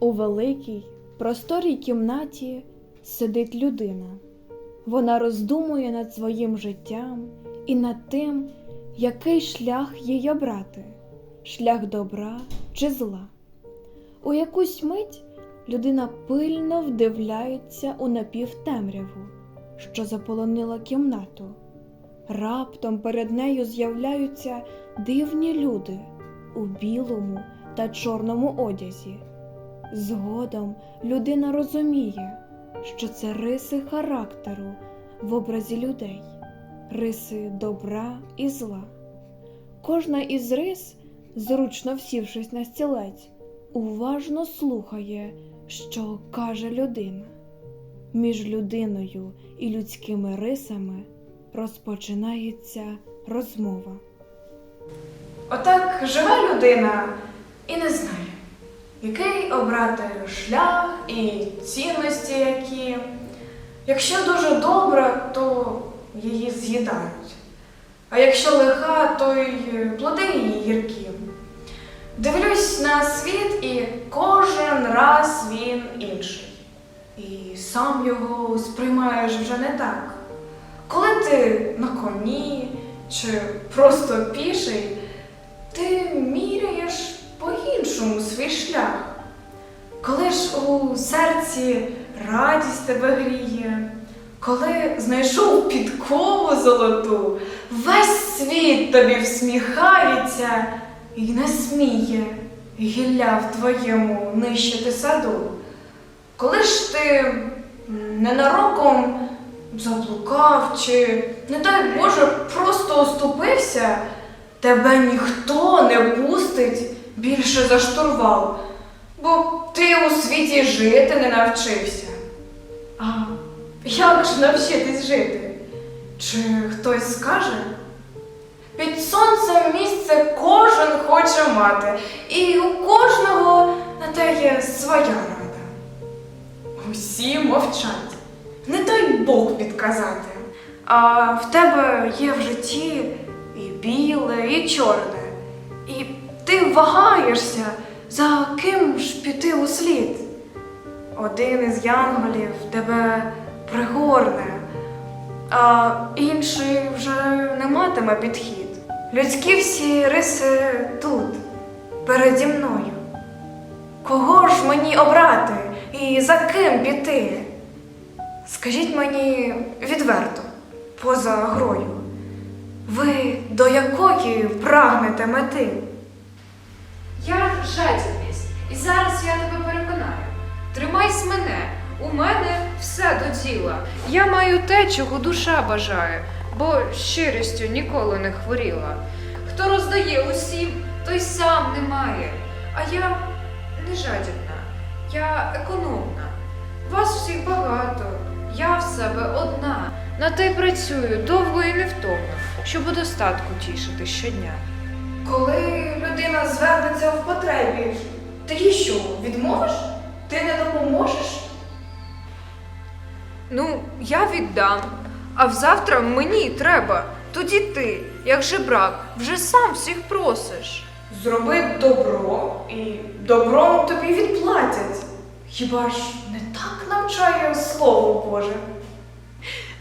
У великій, просторій кімнаті сидить людина. Вона роздумує над своїм життям і над тим, який шлях їй обрати шлях добра чи зла. У якусь мить людина пильно вдивляється у напівтемряву, що заполонила кімнату. Раптом перед нею з'являються дивні люди у білому та чорному одязі. Згодом людина розуміє, що це риси характеру в образі людей, риси добра і зла. Кожна із рис, зручно всівшись на стілець, уважно слухає, що каже людина. Між людиною і людськими рисами розпочинається розмова. Отак живе людина і не знає, який обрати шлях і цінності які. Якщо дуже добра, то її з'їдають. А якщо лиха, то й плоди її гіркі. Дивлюсь на світ, і кожен раз він інший. І сам його сприймаєш вже не так. Коли ти на коні чи просто піший, ти міряєш по-іншому свій шлях. Коли ж у серці радість тебе гріє, коли знайшов підкову золоту, весь світ тобі всміхається і не сміє гілля в твоєму нищити саду. Коли ж ти ненароком заблукав чи, не дай Боже, просто оступився, тебе ніхто не пустить більше за штурвал, бо ти у світі жити не навчився. А як ж навчитись жити? Чи хтось скаже? Під сонцем місце кожен хоче мати, і у кожного на те є своя рада. Усі мовчать, не дай Бог підказати. А в тебе є в житті і біле, і чорне, і ти вагаєшся, за ким ж піти у слід. Один із янголів тебе пригорне, а інший вже не матиме підхід. Людські всі риси тут, переді мною. Кого ж мені обрати і за ким піти? Скажіть мені відверто, поза грою, ви до якої прагнете мети? Я жадібність, і зараз я тебе переконаю. Тримайсь мене, у мене все до діла. Я маю те, чого душа бажає, бо щирістю ніколи не хворіла. Хто роздає усім, той сам не має. А я не жадібна, я економна. Вас всіх багато, я в себе одна. На те й працюю довго і невтомно, щоб у достатку тішити щодня. Коли людина звернеться в потребі, ти їй що, відмовиш? Ти не допоможеш? Ну, я віддам. А взавтра мені треба. Тоді ти, як жебрак, вже сам всіх просиш. Зроби добро і добром тобі відплатять. Хіба ж не так навчає Слово Боже?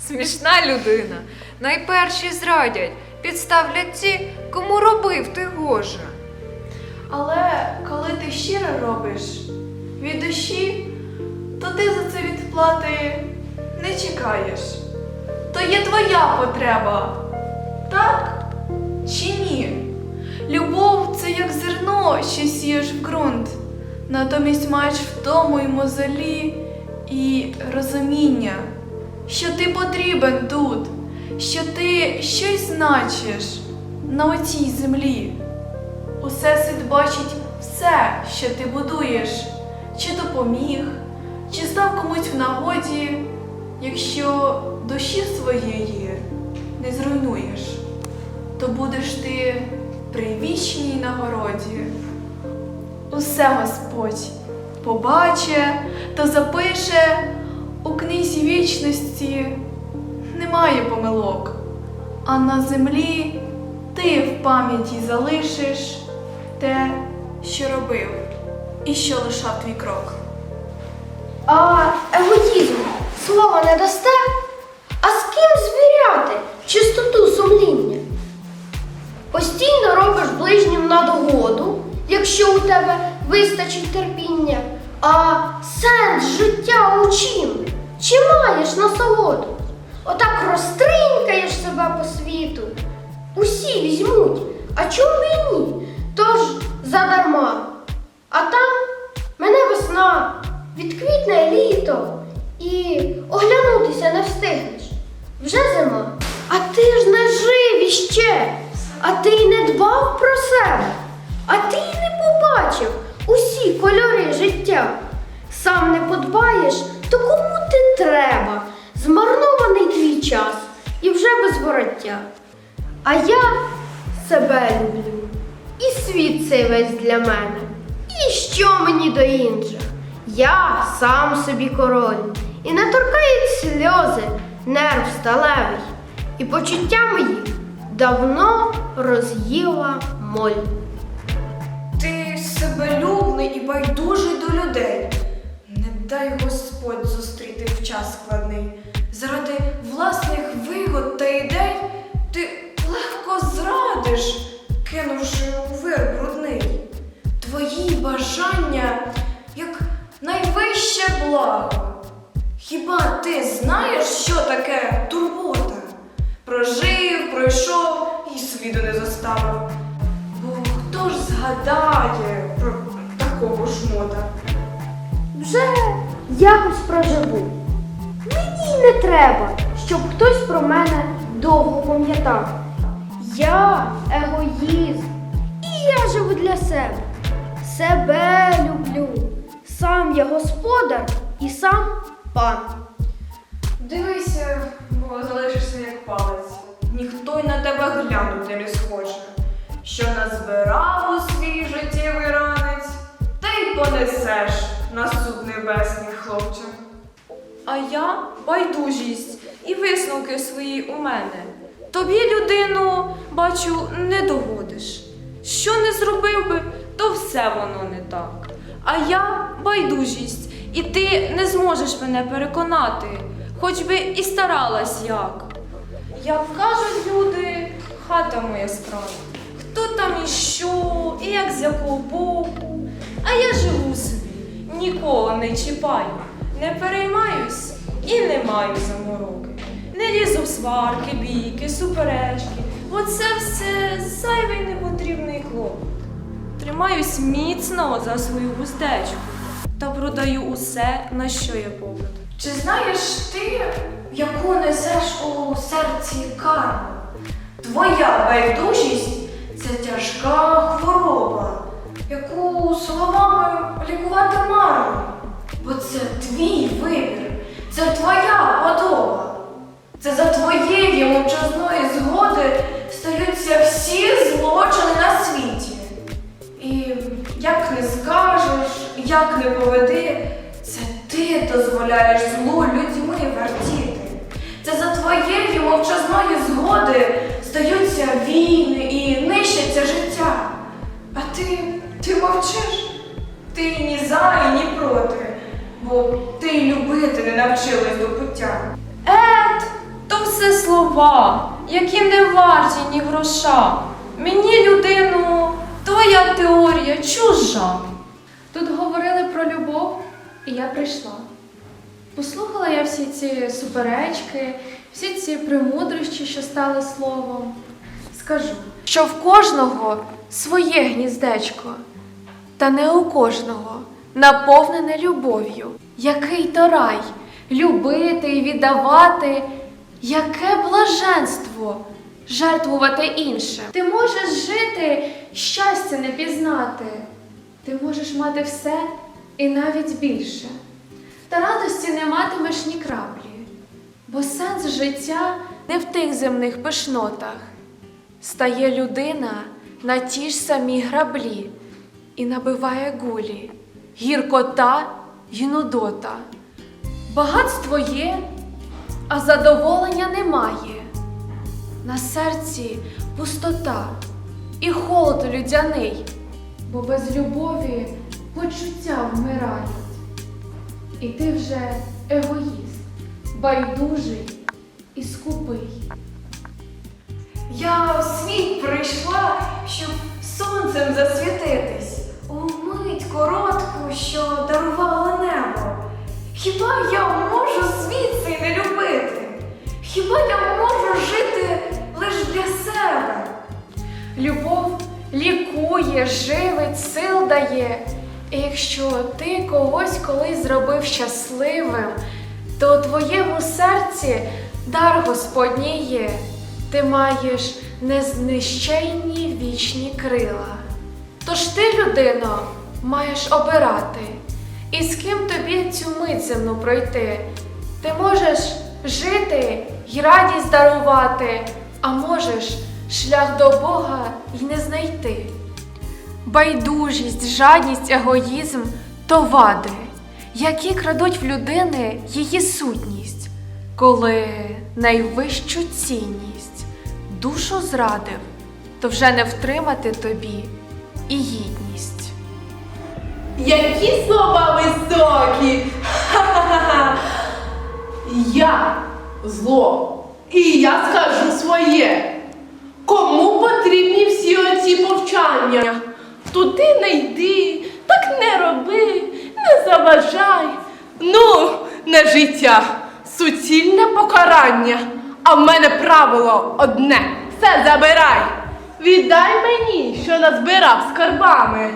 Смішна людина. Найперші зрадять, підставлять ті, кому робив ти гоже. Але коли ти щиро робиш від душі, то ти за це відплати не чекаєш. То є твоя потреба, так чи ні? Любов це як зерно, що сієш в ґрунт, натомість маєш втому й мозолі і розуміння, що ти потрібен тут, що ти щось значиш на оцій землі. Усе світ бачить все, що ти будуєш, чи допоміг, чи став комусь в нагоді, якщо душі своєї не зруйнуєш, то будеш ти при вічній нагороді. Усе Господь побаче та запише у книзі вічності немає помилок, а на землі ти в пам'яті залишиш те, що робив. і що лишав твій крок. А егоїзм слова не дасте? А з ким звіряти чистоту сумління? Постійно робиш ближнім на догоду, якщо у тебе вистачить терпіння, а сенс життя у чим? Чи маєш насолоду? Отак розтринькаєш себе по світу. Усі візьмуть, а чому і ні? Тож задарма. А там мене весна, відквітне літо і оглянутися не встигнеш. Вже зима. А ти ж не жив іще, а ти й не дбав про себе, а ти й не побачив усі кольори життя. Сам не подбаєш, то кому ти треба? Змарнований твій час і вже без вороття. А я себе люблю, і світ цей весь для мене. І що мені до інших? Я сам собі король, і не торкають сльози, нерв сталевий, і почуття мої давно роз'їла моль. Ти себелюбний і байдужий до людей. Не дай Господь зустріти в час складний. Заради благо. Хіба ти знаєш, що таке турбота? Прожив, пройшов і сліду не зоставив. Бо хто ж згадає про такого шмота? Вже якось проживу. Мені не треба, щоб хтось про мене довго пам'ятав. Я егоїст, і я живу для себе. Себе люблю. Сам я господар і сам пан. Дивися, бо залишишся як палець. Ніхто й на тебе глянути не схоче. Що назбирав у свій життєвий ранець, та й понесеш на суд небесний хлопче. А я байдужість і висновки свої у мене. Тобі, людину, бачу, не догодиш. Що не зробив би, то все воно не так. А я байдужість, і ти не зможеш мене переконати, хоч би і старалась як. Як кажуть люди, хата моя скрана. Хто там і що, і як з якого боку. А я живу собі, нікого не чіпаю, не переймаюсь і не маю замороки. Не лізу в сварки, бійки, суперечки. Оце все зайвий непотрібний клопот. Тримаюсь міцно за свою вуздечку та продаю усе, на що є попит. Чи знаєш ти, яку несеш у серці карму? Твоя байдужість це тяжка хвороба, яку словами лікувати марно. Бо це твій вибір, це твоя подоба. Це за твоєї мовчазної згоди стаються всі злочини на світі. Як не поведи, це ти дозволяєш злу людьми вертіти. Це за твоєї мовчазної згоди стаються війни і нищиться життя. А ти, ти мовчиш? Ти ні за і ні проти, бо ти любити не навчилась до пуття. Ет, то все слова, які не варті ні гроша. Мені, людину, твоя теорія чужа. Про любов, і я прийшла. Послухала я всі ці суперечки, всі ці премудрощі, що стали словом. Скажу, що в кожного своє гніздечко, та не у кожного наповнене любов'ю. Який то рай любити і віддавати, яке блаженство жертвувати інше. Ти можеш жити, щастя не пізнати. Ти можеш мати все і навіть більше. Та радості не матимеш ні краплі, бо сенс життя не в тих земних пишнотах. Стає людина на ті ж самі граблі і набиває гулі, гіркота й нудота. Багатство є, а задоволення немає. На серці пустота і холод людяний, бо без любові почуття вмирають. І ти вже егоїст, байдужий і скупий. Я в світ прийшла, щоб сонцем засвітитись. У мить коротку, що дарувало небо. Хіба я можу світ цей не любити? Хіба я можу жити лише для себе? Любов лікує, живить, сил дає. Якщо ти когось колись зробив щасливим, то у твоєму серці дар Господній є. Ти маєш незнищенні вічні крила. Тож ти, людино, маєш обирати, і з ким тобі цю мить земну пройти. Ти можеш жити й радість дарувати, а можеш шлях до Бога й не знайти. Байдужість, жадність, егоїзм то вади, які крадуть в людини її сутність, коли найвищу цінність душу зрадив, то вже не втримати тобі і гідність. Які слова високі! Ха-ха-ха! Я зло. І я скажу своє. Кому потрібні всі оці повчання? Туди не йди, так не роби, не заважай. Ну, не життя, суцільне покарання. А в мене правило одне все забирай. Віддай мені, що назбирав скарбами.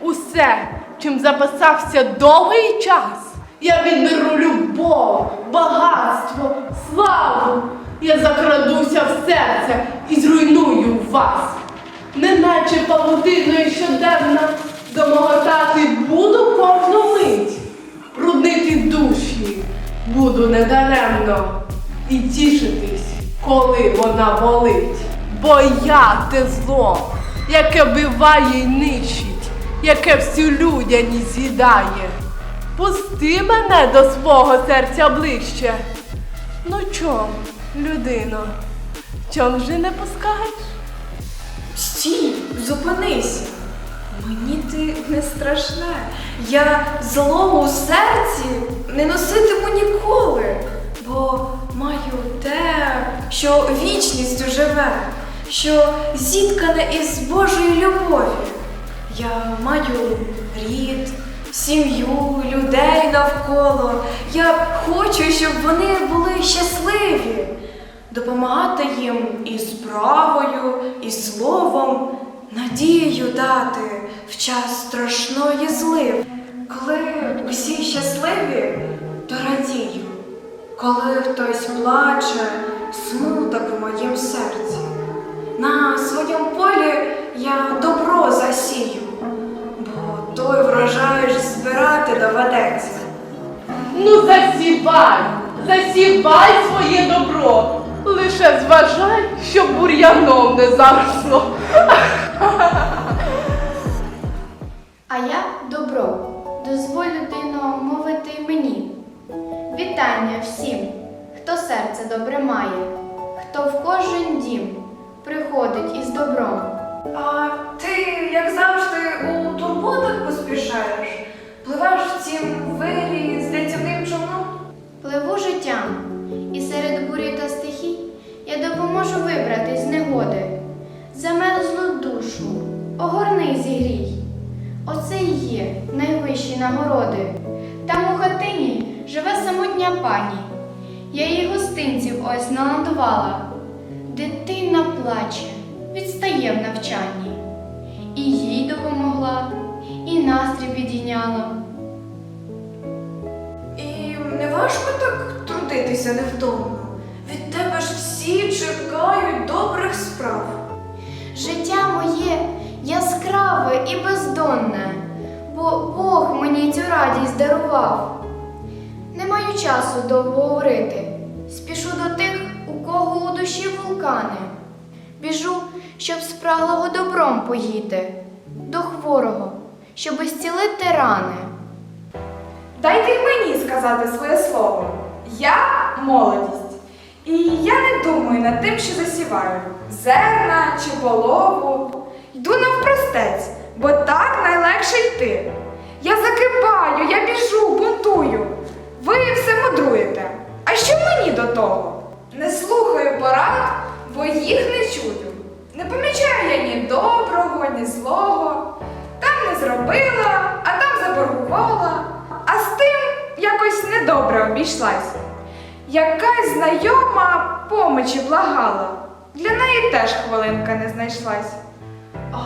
Усе, чим запасався довгий час. Я відберу любов, багатство, славу. Я закрадуся в серце і зруйную вас. Неначе павутиною щоденно домоготати буду кожну мить. Руднити душі буду недаремно і тішитись, коли вона болить. Бо я те зло, яке биває й нищить, яке всю людяність з'їдає. Пусти мене до свого серця ближче. Ну чом, людино, чом же не пускаєш? Стій, зупинися. Мені ти не страшне. Я злому у серці не носитиму ніколи, бо маю те, що вічністю живе, що зіткане із Божої любові. Я маю рід, сім'ю, людей навколо. Я хочу, щоб вони були щасливі допомагати їм і справою, і словом, надію дати в час страшної зливи. Коли усі щасливі, то радію. Коли хтось плаче, смуток у моїм серці. На своєму полі я добро засію, бо той врожай ж збирати доведеться. Ну засівай, засівай своє добро. Лише зважай, щоб бур'яном не заросло. А я добро. Дозволь людино мовити й мені. Вітання всім, хто серце добре має, хто в кожен дім приходить із добром. А ти, як завжди, у турботах поспішаєш, пливеш в цім вирі з рятівним човном. Пливу життям, і серед бурі та стихій я допоможу вибрати з негоди. Замерзлу душу, огорни зігрій. Оце й є найвищі нагороди. Там у хатині живе самотня пані. Я їй гостинців ось наладувала. Дитина плаче, відстає в навчанні. І їй допомогла, і настрій підійняла. І не важко так трудитися невдомно. Від тебе ж всі чекають добрих справ. Життя моє яскраве і бездонне, бо Бог мені цю радість дарував. Не маю часу довго говорити, спішу до тих, у кого у душі вулкани. Біжу, щоб спраглого добром поїти, до хворого, щоб зцілити рани. Дайте й мені сказати своє слово. Я молодість. І я не думаю над тим, що засіваю зерна чи полову. Йду навпростець, бо так найлегше йти. Я закипаю, я біжу, бунтую. Ви все мудруєте. А що мені до того? Не слухаю порад, бо їх не чую. Не помічаю я ні доброго, ні злого. Там не зробила, а там заборгувала. А з тим якось недобре обійшлась. Якась знайома помочі благала. Для неї теж хвилинка не знайшлась. А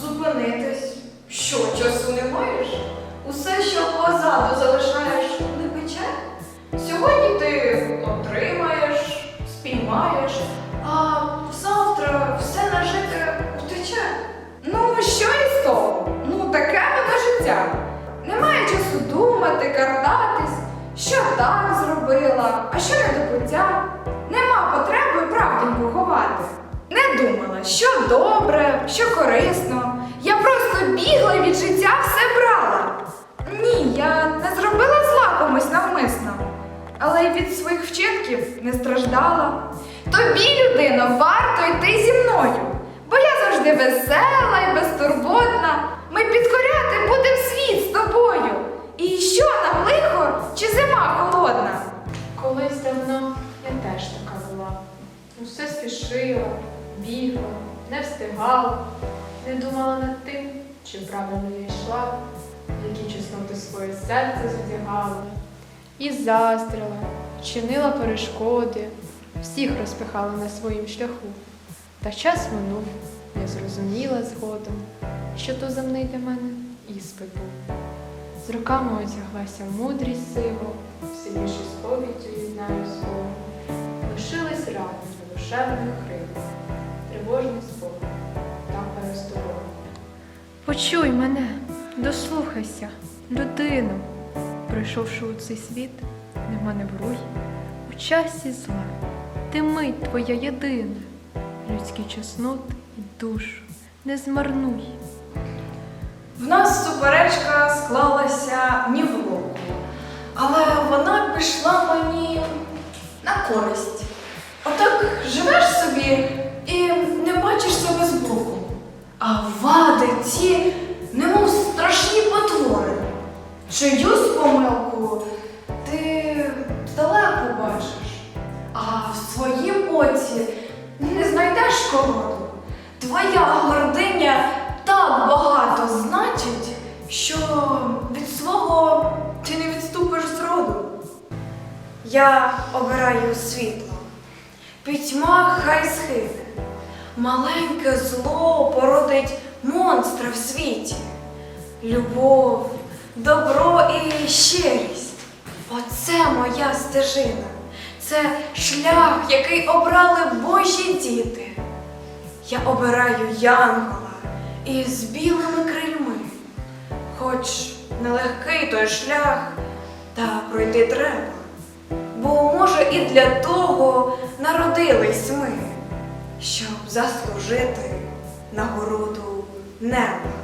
зупинитись? Що, часу не маєш? Усе, що позаду залишаєш, не пече? Сьогодні ти отримаєш, спіймаєш, а завтра все нажите втече. Ну, а що не до пуття. Нема потреби правдіньку ховати. Не думала, що добре, що корисно. Я просто бігла і від життя все брала. Ні, я не зробила зла комусь навмисно, але й від своїх вчинків не страждала. Тобі, людино, варто йти зі мною, бо я завжди весела і безтурботна. Ми підкоряти будем світ з тобою. І що нам лихо чи теж така була. Усе спішила, бігла, не встигала, не думала над тим, чи правильно я йшла, які чесноти своє серце задягала. І заздрила, чинила перешкоди, всіх розпихала на своїм шляху. Та час минув, я зрозуміла згодом, що то земний для мене іспит був. З роками одяглася мудрість сиву, все більше сповіддю знаю слово. Лишились рани на душевних крилах, тривожний спогад там перестового. Почуй мене, дослухайся, людину, прийшовши у цей світ, нема не вруй, у часі зла, ти мить твоя єдина, людські чеснот і душу не змарнуй. В нас суперечка склалася ні в року, але вона пішла мені на користь. Отак живеш собі і не бачиш себе збоку. А вади ці, Оце моя стежина, це шлях, який обрали Божі діти. Я обираю янгола із білими крильми, хоч нелегкий той шлях, та пройти треба. Бо, може, і для того народились ми, щоб заслужити нагороду неба.